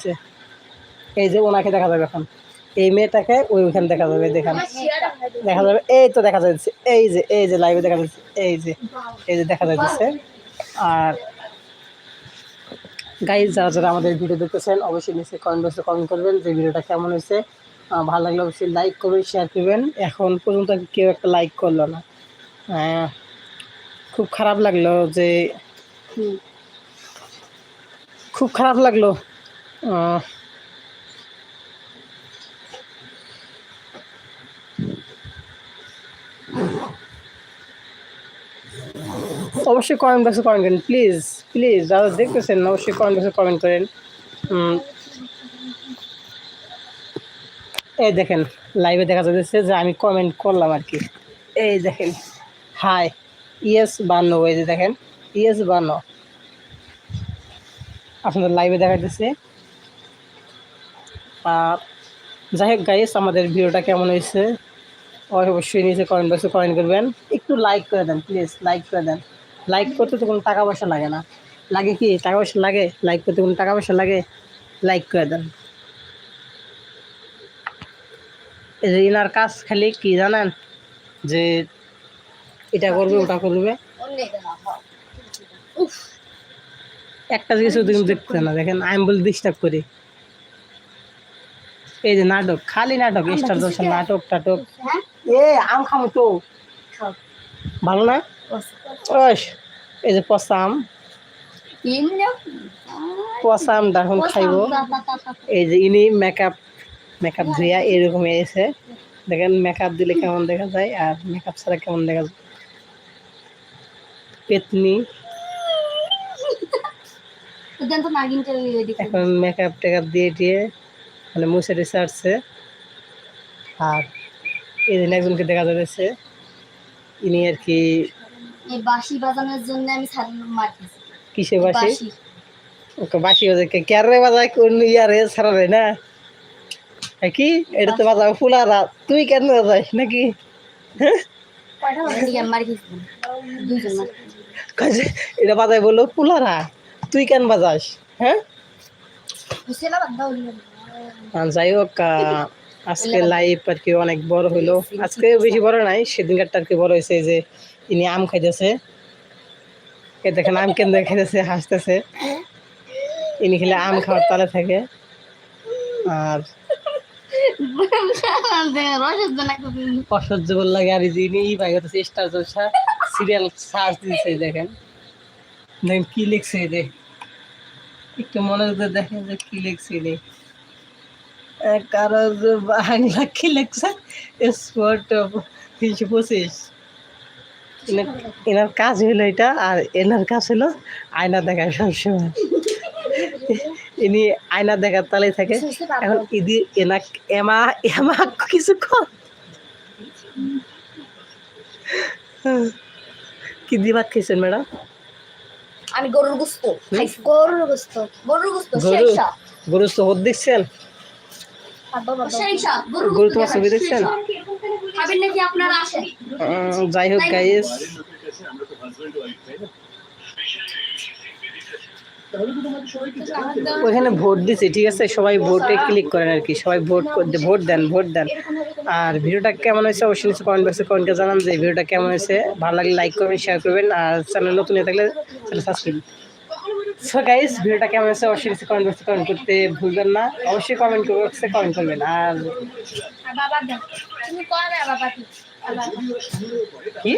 যাচ্ছে এই যে ওনাকে দেখা যাবে এখন। এই মেয়েটাকে ওই ওখানে দেখা যাবে, দেখান। দেখা যাবে, এই তো দেখা যাচ্ছে। এই যে এই যে লাইভে দেখা যাচ্ছে। এই যে এই যে দেখা যাচ্ছে। আর গাইজ যারা যারা আমাদের ভিডিও দেখতেছেন, অবশ্যই নিচে কমেন্ট বক্সে কমেন্ট করবেন যে ভিডিওটা কেমন হয়েছে। ভালো লাগলে অবশ্যই লাইক করবেন শেয়ার করবেন। এখন পর্যন্ত কেউ একটা লাইক করল না। খুব খারাপ লাগল যে, খুব খারাপ লাগল অবশ্যই কমেন্ট বক্সে কমেন্ট করেন প্লিজ প্লিজ যারা দেখতেছেন, অবশ্যই কমেন্ট বক্সে কমেন্ট করেন। এই দেখেন লাইভে দেখা যাচ্ছে যে আমি কমেন্ট করলাম আর কি। এই দেখেন হাই ইয়েস বান্ন এই যে দেখেন ইয়েস বান্ন আপনাদের লাইভে দেখা যাচ্ছে যাই হোক গাইস আমাদের ভিডিওটা কেমন হয়েছে, অবশ্যই নিচে কমেন্ট বক্সে কমেন্ট করবেন। একটু লাইক করে দেন প্লিজ লাইক করে দেন। লাইক করতে তো কোনো টাকা পয়সা লাগে না। লাগে কি? টাকা পয়সা লাগে? লাইক করতে কোনো টাকা পয়সা লাগে? লাইক করে দেন। ইনার কাজ খালি কি জানেন? যে এটা করবে, ওটা করবে। একটা জিনিস দেখতে না। দেখেন, আমি বলে ডিস্টার্ব করি। এই যে নাটক খালি নাটক স্টার দর্শন নাটক টাটক। এ আম খামো তো। ভালো না? ওস এই যে পচা আমটা এখন খাইবো। এই যে ইনি মেকআপ মেকআপ ধুইয়া এরকম এসে দেখেন মেকআপ দিলে কেমন দেখা যায় আর মেকআপ ছাড়া কেমন দেখা যায়। পেতনি। এখন মেকআপ টেকআপ দিয়ে দিয়ে মানে মুছে টুছে আসছে আর এই দিন একজনকে দেখা যাচ্ছে ইনি আর কি বাঁশি বাজানোর জন্য আমি কিসে বাসি বাঁশি? ওকে বাসি বাজায়। কে ক্যারে বাজায়? কোন ইয়ারে ছাড়া রে না কি? এটা তো বাজাও ফুলারা। তুই কেন বাজাই নাকি? বাজে কাজে এটা বাজায় বলল ফুলারা। তুই কেন বাজাস? হ্যাঁ? যাই হোক আজকে লাইভ আর কি অনেক বড় হলো আজকে বেশি বড় নাই সেদিনকারটা আর কি বড় হয়েছে যে ইনি আম খাইতেছে। এ দেখেন, আম কেন্দ্র খাইতেছে, হাসতেছে। ইনি খেলে আম খাওয়ার তালে থাকে। আর অসহ্য বল লাগে, আর ইনি হচ্ছে স্টার জলসা সিরিয়াল সার্চ দিয়েছে দেখেন। দেখেন কি লিখছে যে। একটু মনে দেখেন যে কি লিখছে এই যে। এক কারও বাংলা কি লিখছে? স্পট তিনশো পঁচিশ। এনার- কাজ হলো এটা আর এনার কাজ হলো আয়না দেখায় সবসময়। ইনি আয়না দেখার তালে থাকে। এখন ইদি এনা এমা এমা কিছু কর। কি দিয়ে ভাত খেয়েছেন ম্যাডাম? আমি গরুর গোস্ত। গরুর গোস্ত। গরুর গোস্ত গরু সেইসা গরু শহর দেখছেন গরু তোমার ছবি দেখছেন যাই হোক গাইস ওখানে ভোট দিছে ঠিক আছে? সবাই ভোটে ক্লিক করেন আর কি। সবাই ভোট করতে ভোট দেন ভোট দেন। আর ভিডিওটা কেমন হয়েছে? অবশ্যই নিচে কমেন্ট বক্সে কমেন্টে জানান যে ভিডিওটা কেমন হয়েছে। ভালো লাগলে লাইক করবেন শেয়ার করবেন। আর চ্যানেল নতুন হয়ে থাকলে চ্যানেল সাবস্ক্রাইব সো গাইস ভিডিওটা কেমন হয়েছে অবশ্যই নিচে কমেন্ট বক্সে কমেন্ট করতে ভুলবেন না। অবশ্যই কমেন্ট বক্সে কমেন্ট করবেন। আর কি?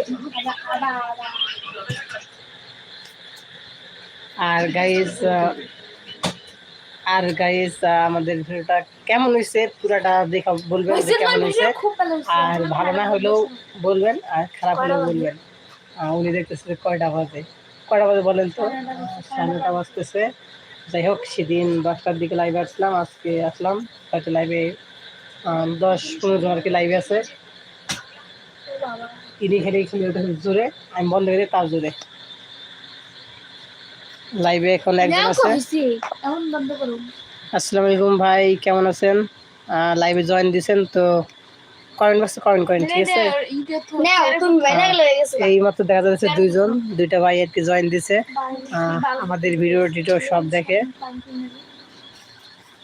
আর গাইজ আর গাইজ আমাদের ভিডিওটা কেমন হয়েছে? পুরাটা দেখা বলবেন যে কেমন হয়েছে। আর ভালো না হলেও বলবেন আর খারাপ হলেও বলবেন। উনি দেখতেছে কয়টা বাজে। কয়টা বাজে বলেন তো? সাড়ে বাজতেছে। যাই হোক সেদিন দশটার দিকে লাইভে আসলাম আজকে আসলাম। হয়তো লাইভে দশ পনেরো জন আর কি লাইভে আছে। ইনি খেলে খেলে জোরে আমি বন্ধ করে তার জোরে। লাইভে এখন একজন আছে। আসসালামু আলাইকুম ভাই কেমন আছেন? লাইভে জয়েন দিয়েছেন তো কমেন্ট বক্সে কমেন্ট করেন ঠিক আছে? হয়ে এই মাত্র দেখা যাচ্ছে দুইজন দুইটা ভাই আর কি জয়েন দিছে। আহ, আমাদের ভিডিও টিডিও সব দেখে।